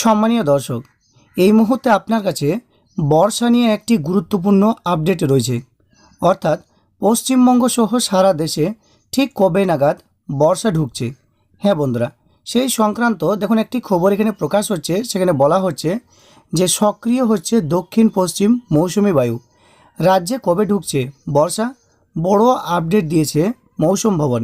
সম্মানীয় দর্শক, এই মুহূর্তে আপনার কাছে বর্ষা নিয়ে একটি গুরুত্বপূর্ণ আপডেট রয়েছে। অর্থাৎ পশ্চিমবঙ্গ সহ সারা দেশে ঠিক কবে নাগাদ বর্ষা ঢুকছে? হ্যাঁ বন্ধুরা, সেই সংক্রান্ত দেখুন, একটি খবর এখানে প্রকাশ হচ্ছে। সেখানে বলা হচ্ছে যে সক্রিয় হচ্ছে দক্ষিণ পশ্চিম মৌসুমি বায়ু। রাজ্যে কবে ঢুকছে বর্ষা? বড় আপডেট দিয়েছে মৌসুম ভবন।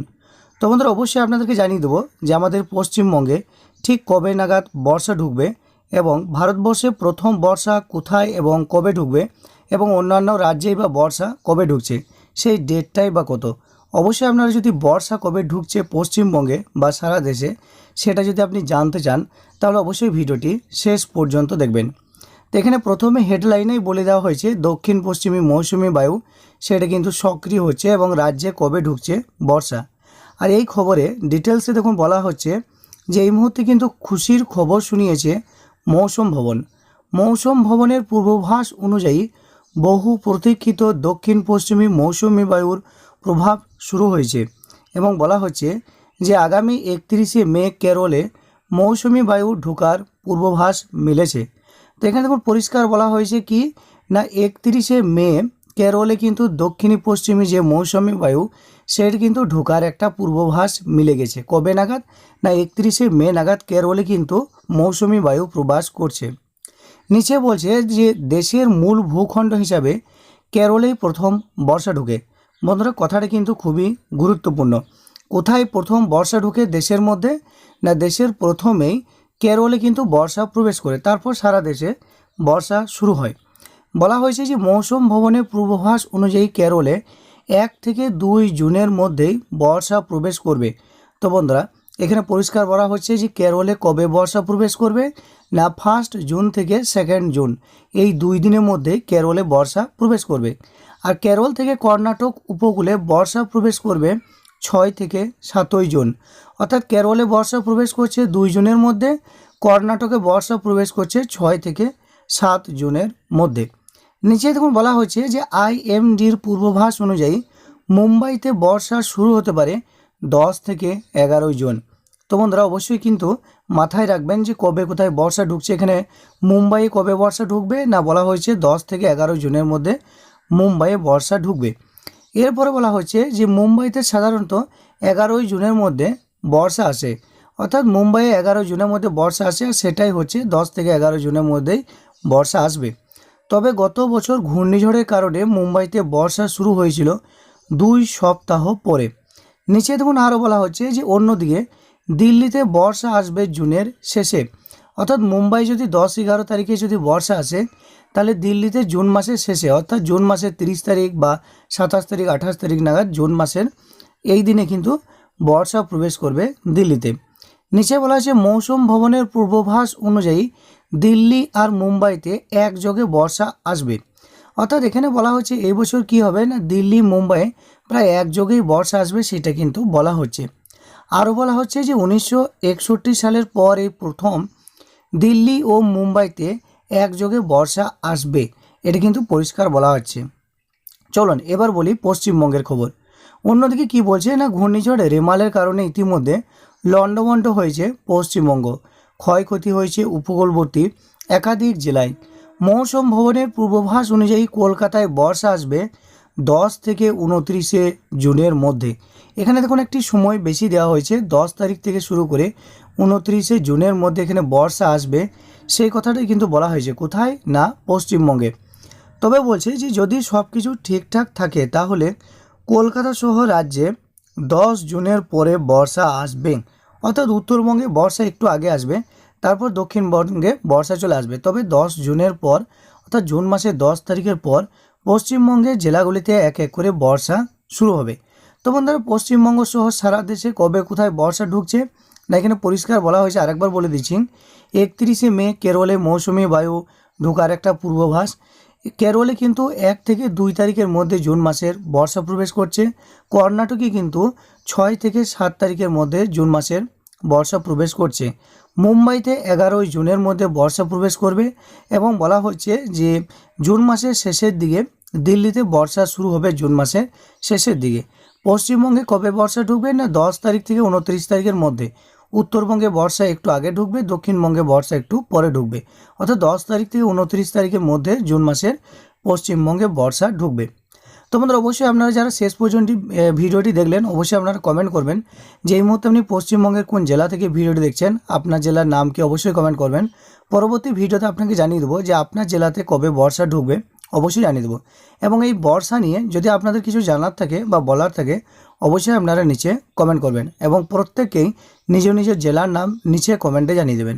তো বন্ধুরা, অবশ্যই আপনাদেরকে জানিয়ে দেবো যে আমাদের পশ্চিমবঙ্গে ঠিক কবে নাগাদ বর্ষা ঢুকবে এবং ভারতবর্ষে প্রথম বর্ষা কোথায় এবং কবে ঢুকবে এবং অন্যান্য রাজ্যেই বা বর্ষা কবে ঢুকছে, সেই ডেটটাই বা কত? অবশ্যই আপনারা যদি বর্ষা কবে ঢুকছে পশ্চিমবঙ্গে বা সারা দেশে সেটা যদি আপনি জানতে চান, তাহলে অবশ্যই ভিডিওটি শেষ পর্যন্ত দেখবেন। তো এখানে প্রথমে হেডলাইনেই বলে দেওয়া হয়েছে, দক্ষিণ পশ্চিমী মৌসুমি বায়ু, সেটা কিন্তু সক্রিয় হচ্ছে এবং রাজ্যে কবে ঢুকছে বর্ষা। আর এই খবরে ডিটেলসে দেখুন বলা হচ্ছে যে এই মুহূর্তে কিন্তু খুশির খবর শুনিয়েছে মৌসুম ভবন। মৌসুম ভবনের পূর্বাভাস অনুযায়ী বহু প্রতীক্ষিত দক্ষিণ পশ্চিমী মৌসুমি বায়ুর প্রভাব শুরু হয়েছে এবং বলা হচ্ছে যে আগামী একত্রিশে মে কেরলে মৌসুমি বায়ু ঢোকার পূর্বাভাস মিলেছে। তো এখানে দেখুন, পরিষ্কার বলা হয়েছে কি না একত্রিশে মে কেরলে কিন্তু দক্ষিণী পশ্চিমী যে মৌসুমি বায়ু, সেটি কিন্তু ঢোকার একটা পূর্বাভাস মিলে গেছে। কবে নাগাদ? না, একত্রিশে মে নাগাদ কেরলে কিন্তু মৌসুমি বায়ু প্রবাস করছে। নিচে বলছে যে দেশের মূল ভূখণ্ড হিসাবে কেরলেই প্রথম বর্ষা ঢুকে। বন্ধুরা, কথাটা কিন্তু খুবই গুরুত্বপূর্ণ। কোথায় প্রথম বর্ষা ঢুকে? দেশের মধ্যে? না, দেশের প্রথমেই কেরলে কিন্তু বর্ষা প্রবেশ করে। তারপর সারা দেশে বর্ষা শুরু হয়। বলা হয়েছে যে মৌসুম ভবনের পূর্বাভাস অনুযায়ী কেরলে এক থেকে দুই জুনের মধ্যেই বর্ষা প্রবেশ করবে। তো বন্ধুরা, এখানে পরিষ্কার বলা হচ্ছে যে কেরলে কবে বর্ষা প্রবেশ করবে? না ফার্স্ট জুন থেকে সেকেন্ড জুন। এই দুই দিনের মধ্যে কেরলে বর্ষা প্রবেশ করবে। আর কেরল থেকে কর্ণাটক উপকূলে বর্ষা প্রবেশ করবে ছয় থেকে সাতই জুন। অর্থাৎ কেরলে বর্ষা প্রবেশ করছে দুই জুনের মধ্যে, কর্ণাটকে বর্ষা প্রবেশ করছে ছয় থেকে সাত জুনের মধ্যে। নিচে দেখুন বলা হচ্ছে যে আইএমডির পূর্বাভাস অনুযায়ী মুম্বাইতে বর্ষা শুরু হতে পারে দশ থেকে এগারোই জুন। তো বন্ধুরা, অবশ্যই কিন্তু মাথায় রাখবেন যে কবে কোথায় বর্ষা ঢুকছে এখানে, মুম্বাইয়ে কবে বর্ষা ঢুকবে না বলা হয়েছে দশ থেকে এগারো জুনের মধ্যে মুম্বাইয়ে বর্ষা ঢুকবে। এরপরে বলা হচ্ছে যে মুম্বাইতে সাধারণত এগারোই জুনের মধ্যে বর্ষা আসে। অর্থাৎ মুম্বাইয়ে এগারো জুনের মধ্যে বর্ষা আসে আর সেটাই হচ্ছে দশ থেকে এগারো জুনের মধ্যেই বর্ষা আসবে। তবে গত বছর ঘূর্ণিঝড়ের কারণে মুম্বাইতে বর্ষা শুরু হয়েছিল দুই সপ্তাহ পরে। নিচে দেখুন আরও বলা হচ্ছে যে, অন্যদিকে দিল্লিতে বর্ষা আসবে জুনের শেষে। অর্থাৎ মুম্বাই যদি দশ এগারো তারিখে যদি বর্ষা আসে, তাহলে দিল্লিতে জুন মাসের শেষে, অর্থাৎ জুন মাসের তিরিশ তারিখ বা সাতাশ তারিখ, আঠাশ তারিখ নাগাদ জুন মাসের এই দিনে কিন্তু বর্ষা প্রবেশ করবে দিল্লিতে। নিচে বলা হয়েছে, মৌসুম ভবনের পূর্বাভাস অনুযায়ী দিল্লি আর মুম্বাইতে একযোগে বর্ষা আসবে। অর্থাৎ এখানে বলা হচ্ছে এই বছর কি হবে না, দিল্লি, মুম্বাই প্রায় একযোগেই বর্ষা আসবে সেটা কিন্তু বলা হচ্ছে। আরও বলা হচ্ছে যে উনিশশো একষট্টি সালের পর এই প্রথম দিল্লি ও মুম্বাইতে একযোগে বর্ষা আসবে, এটা কিন্তু পরিষ্কার বলা হচ্ছে। চলুন এবার বলি পশ্চিমবঙ্গের খবর। অন্যদিকে কি বলছে না, ঘূর্ণিঝড় রেমালের কারণে ইতিমধ্যে লণ্ডভণ্ড হয়েছে পশ্চিমবঙ্গ। ক্ষয়ক্ষতি হয়েছে উপকূলবর্তী একাধিক জেলায়। মৌসুম ভবনের পূর্বাভাস অনুযায়ী কলকাতায় বর্ষা আসবে দশ থেকে উনত্রিশে জুনের মধ্যে। এখানে দেখুন, একটি সময় বেশি দেওয়া হয়েছে। দশ তারিখ থেকে শুরু করে উনত্রিশে জুনের মধ্যে এখানে বর্ষা আসবে। সেই কথাটাই কিন্তু বলা হয়েছে, কোথায়? না, পশ্চিমবঙ্গে। তবে বলছে যে, যদি সব কিছু ঠিকঠাক থাকে, তাহলে কলকাতা সহ রাজ্যে দশ জুনের পরে বর্ষা আসবে। অর্থাৎ উত্তরবঙ্গে বর্ষা একটু আগে আসবে, তারপর দক্ষিণবঙ্গে বর্ষা চলে আসবে। তবে দশ জুনের পর, অর্থাৎ জুন মাসের দশ তারিখের পর পশ্চিমবঙ্গের জেলাগুলিতে এক এক করে বর্ষা শুরু হবে। তো বন্ধুরা, পশ্চিমবঙ্গ সহ সারা দেশে কবে কোথায় বর্ষা ঢুকছে, না এখানে পরিষ্কার বলা হয়েছে, আরেকবার বলে দিচ্ছি। একত্রিশে মে কেরলে মৌসুমি বায়ু ঢোকার একটা পূর্বাভাস। কেরলে কিন্তু এক থেকে দুই তারিখের মধ্যে জুন মাসের বর্ষা প্রবেশ করছে। কর্ণাটকে কিন্তু ছয় থেকে সাত তারিখের মধ্যে জুন মাসের বর্ষা প্রবেশ করছে। মুম্বাইতে এগারোই জুনের মধ্যে বর্ষা প্রবেশ করবে এবং বলা হচ্ছে যে জুন মাসের শেষের দিকে দিল্লিতে বর্ষা শুরু হবে জুন মাসের শেষের দিকে। পশ্চিমবঙ্গে কবে বর্ষা ঢুকবে না দশ তারিখ থেকে উনত্রিশ তারিখের মধ্যে। উত্তরবঙ্গে বর্ষা একটু আগে ঢুকবে, দক্ষিণবঙ্গে বর্ষা একটু পরে ঢুকবে। অর্থাৎ দশ তারিখ থেকে উনত্রিশ তারিখের মধ্যে জুন মাসের পশ্চিমবঙ্গে বর্ষা ঢুকবে। তো বন্ধুরা, অবশ্যই আপনারা যারা শেষ পর্যন্ত ভিডিওটি দেখলেন, অবশ্যই আপনারা কমেন্ট করবেন। যে এই মুহূর্তে আপনি পশ্চিমবঙ্গের কোন জেলা থেকে ভিডিওটি দেখছেন, আপনার জেলার নাম কি অবশ্যই কমেন্ট করবেন। পরবর্তী ভিডিওতে আপনাকে জানিয়ে দেবো যে আপনার জেলাতে কবে বর্ষা ঢুকবে, অবশ্যই জানিয়ে দেবো। এবং এই বর্ষা নিয়ে যদি আপনাদের কিছু জানার থাকে বা বলার থাকে, অবশ্যই আপনারা নিচে কমেন্ট করবেন এবং প্রত্যেকেই নিজ নিজের জেলার নাম নিচে কমেন্টে জানিয়ে দেবেন।